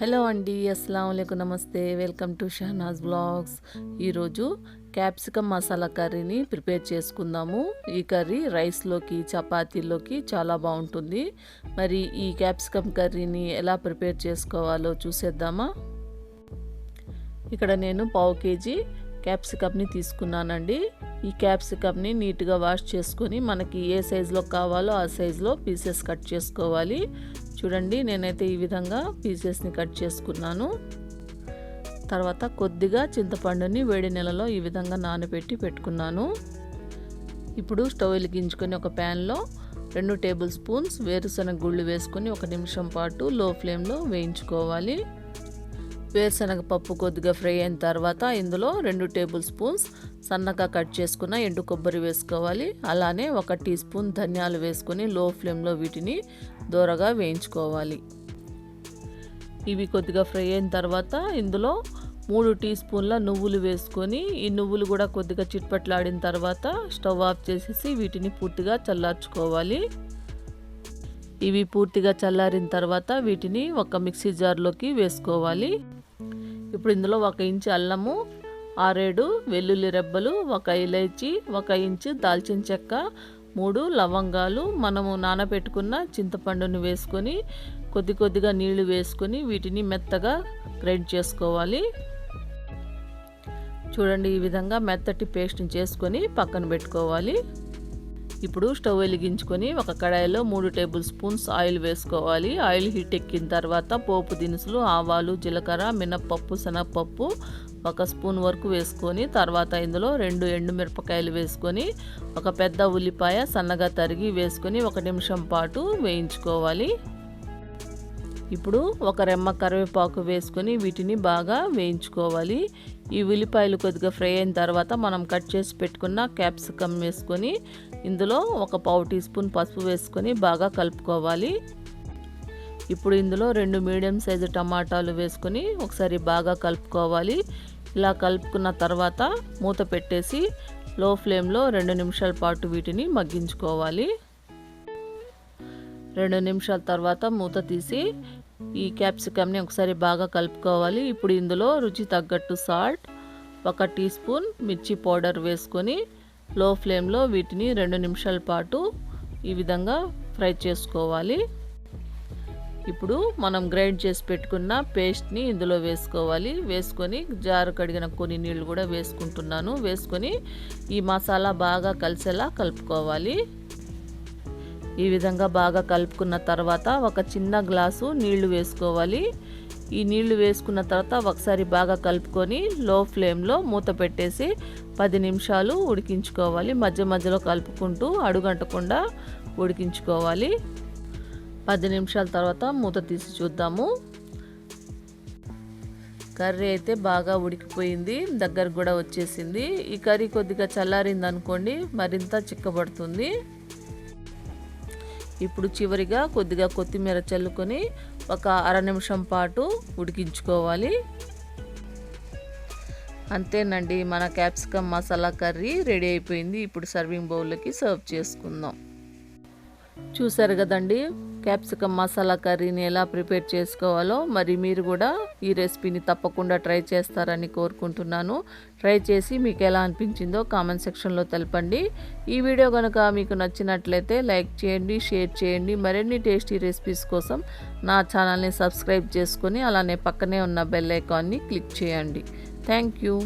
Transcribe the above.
Hello అండి అస్సలం అయికు నమస్తే. Welcome to Shahnaz blogs. ఈరోజు క్యాప్సికమ్ మసాలా కర్రీని ప్రిపేర్ చేసుకుందాము. ఈ కర్రీ రైస్లోకి చపాతీలోకి చాలా బాగుంటుంది. మరి ఈ క్యాప్సికమ్ కర్రీని ఎలా ప్రిపేర్ చేసుకోవాలో చూసేద్దామా? ఇక్కడ నేను పావు కేజీ క్యాప్సికమ్ని తీసుకున్నానండి. ఈ క్యాప్సికమ్ని నీట్గా వాష్ చేసుకొని మనకి ఏ సైజులో కావాలో ఆ సైజులో పీసెస్ కట్ చేసుకోవాలి. చూడండి నేనైతే ఈ విధంగా పీసెస్ని కట్ చేసుకున్నాను. తర్వాత కొద్దిగా చింతపండుని వేడి నెలలో ఈ విధంగా నానబెట్టి పెట్టుకున్నాను. ఇప్పుడు స్టవ్ వెలిగించుకొని ఒక ప్యాన్లో రెండు టేబుల్ స్పూన్స్ వేరుశనగ గుళ్ళు వేసుకొని ఒక నిమిషం పాటు లో ఫ్లేమ్లో వేయించుకోవాలి. వేరుశనగ పప్పు కొద్దిగా ఫ్రై అయిన తర్వాత ఇందులో రెండు టేబుల్ స్పూన్స్ సన్నగా కట్ చేసుకున్న ఎండు కొబ్బరి వేసుకోవాలి. అలానే ఒక టీ స్పూన్ ధనియాలు వేసుకొని లో ఫ్లేమ్లో వీటిని దూరగా వేయించుకోవాలి. ఇవి కొద్దిగా ఫ్రై అయిన తర్వాత ఇందులో మూడు టీ స్పూన్ల నువ్వులు వేసుకొని ఈ నువ్వులు కూడా కొద్దిగా చిట్పట్లాడిన తర్వాత స్టవ్ ఆఫ్ చేసేసి వీటిని పూర్తిగా చల్లార్చుకోవాలి. ఇవి పూర్తిగా చల్లారిన తర్వాత వీటిని ఒక మిక్సీ జార్లోకి వేసుకోవాలి. ఇప్పుడు ఇందులో ఒక ఇంచు అల్లము ఆరేడు వెల్లుల్లి రెబ్బలు ఒక ఇలైచి ఒక ఇంచు దాల్చిన చెక్క మూడు లవంగాలు. మనము నానబెట్టుకున్న చింతపండును వేసుకొని కొద్ది కొద్దిగా నీళ్ళు వేసుకొని వీటిని మెత్తగా గ్రైండ్ చేసుకోవాలి. చూడండి ఈ విధంగా మెత్తటి పేస్ట్ని చేసుకొని పక్కన పెట్టుకోవాలి. ఇప్పుడు స్టవ్ వెలిగించుకొని ఒక కడాయిలో మూడు టేబుల్ స్పూన్స్ ఆయిల్ వేసుకోవాలి. ఆయిల్ హీట్ ఎక్కిన తర్వాత పోపు దినుసులు ఆవాలు జీలకర్ర మినప్పప్పు శనగపప్పు ఒక స్పూన్ వరకు వేసుకొని తర్వాత ఇందులో రెండు ఎండుమిరపకాయలు వేసుకొని ఒక పెద్ద ఉల్లిపాయ సన్నగా తరిగి వేసుకొని ఒక నిమిషం పాటు వేయించుకోవాలి. ఇప్పుడు ఒక రెమ్మ కరివేపాకు వేసుకొని వీటిని బాగా వేయించుకోవాలి. ఈ ఉల్లిపాయలు కొద్దిగా ఫ్రై అయిన తర్వాత మనం కట్ చేసి పెట్టుకున్న క్యాప్సికమ్ వేసుకొని ఇందులో ఒక పావు టీ స్పూన్ పసుపు వేసుకొని బాగా కలుపుకోవాలి. ఇప్పుడు ఇందులో రెండు మీడియం సైజు టమాటాలు వేసుకొని ఒకసారి బాగా కలుపుకోవాలి. ఇలా కలుపుకున్న తర్వాత మూత పెట్టేసి లో ఫ్లేమ్లో రెండు నిమిషాల పాటు వీటిని మగ్గించుకోవాలి. రెండు నిమిషాల తర్వాత మూత తీసి ఈ క్యాప్సికమ్ని ఒకసారి బాగా కలుపుకోవాలి. ఇప్పుడు ఇందులో రుచి తగ్గట్టు సాల్ట్ ఒక టీ స్పూన్ మిర్చి పౌడర్ వేసుకొని లో ఫ్లేమ్లో వీటిని రెండు నిమిషాల పాటు ఈ విధంగా ఫ్రై చేసుకోవాలి. ఇప్పుడు మనం గ్రైండ్ చేసి పెట్టుకున్న పేస్ట్ని ఇందులో వేసుకోవాలి. వేసుకొని జారు కడిగిన కొన్ని నీళ్ళు కూడా వేసుకుంటున్నాను. వేసుకొని ఈ మసాలా బాగా కలిసేలా కలుపుకోవాలి. ఈ విధంగా బాగా కలుపుకున్న తర్వాత ఒక చిన్న గ్లాసు నీళ్ళు వేసుకోవాలి. ఈ నీళ్ళు వేసుకున్న తర్వాత ఒకసారి బాగా కలుపుకొని లో ఫ్లేమ్లో మూత పెట్టేసి పది నిమిషాలు ఉడికించుకోవాలి. మధ్య మధ్యలో కలుపుకుంటూ అడుగంటకుండా ఉడికించుకోవాలి. పది నిమిషాల తర్వాత మూత తీసి చూద్దాము. కర్రీ అయితే బాగా ఉడికిపోయింది. దగ్గర కూడా వచ్చేసింది. ఈ కర్రీ కొద్దిగా చల్లారింది అనుకోండి మరింత చిక్కబడుతుంది. ఇప్పుడు చివరిగా కొద్దిగా కొత్తిమీర చల్లుకొని ఒక అర నిమిషం పాటు ఉడికించుకోవాలి. అంతేనండి మన క్యాప్సికమ్ మసాలా కర్రీ రెడీ అయిపోయింది. ఇప్పుడు సర్వింగ్ బౌల్లోకి సర్వ్ చేసుకుందాం. చూసారు కదండి? క్యాప్సికమ్ మసాలా కర్రీని ఎలా ప్రిపేర్ చేసుకోవాలో మరి మీరు కూడా ఈ రెసిపీని తప్పకుండా ట్రై చేస్తారని కోరుకుంటున్నాను. ట్రై చేసి మీకు ఎలా అనిపించిందో కామెంట్ సెక్షన్లో తెలపండి. ఈ వీడియో కనుక మీకు నచ్చినట్లయితే లైక్ చేయండి షేర్ చేయండి. మరిన్ని టేస్టీ రెసిపీస్ కోసం నా ఛానల్ని సబ్స్క్రైబ్ చేసుకొని అలానే పక్కనే ఉన్న బెల్ ఐకాన్ని క్లిక్ చేయండి. Thank you.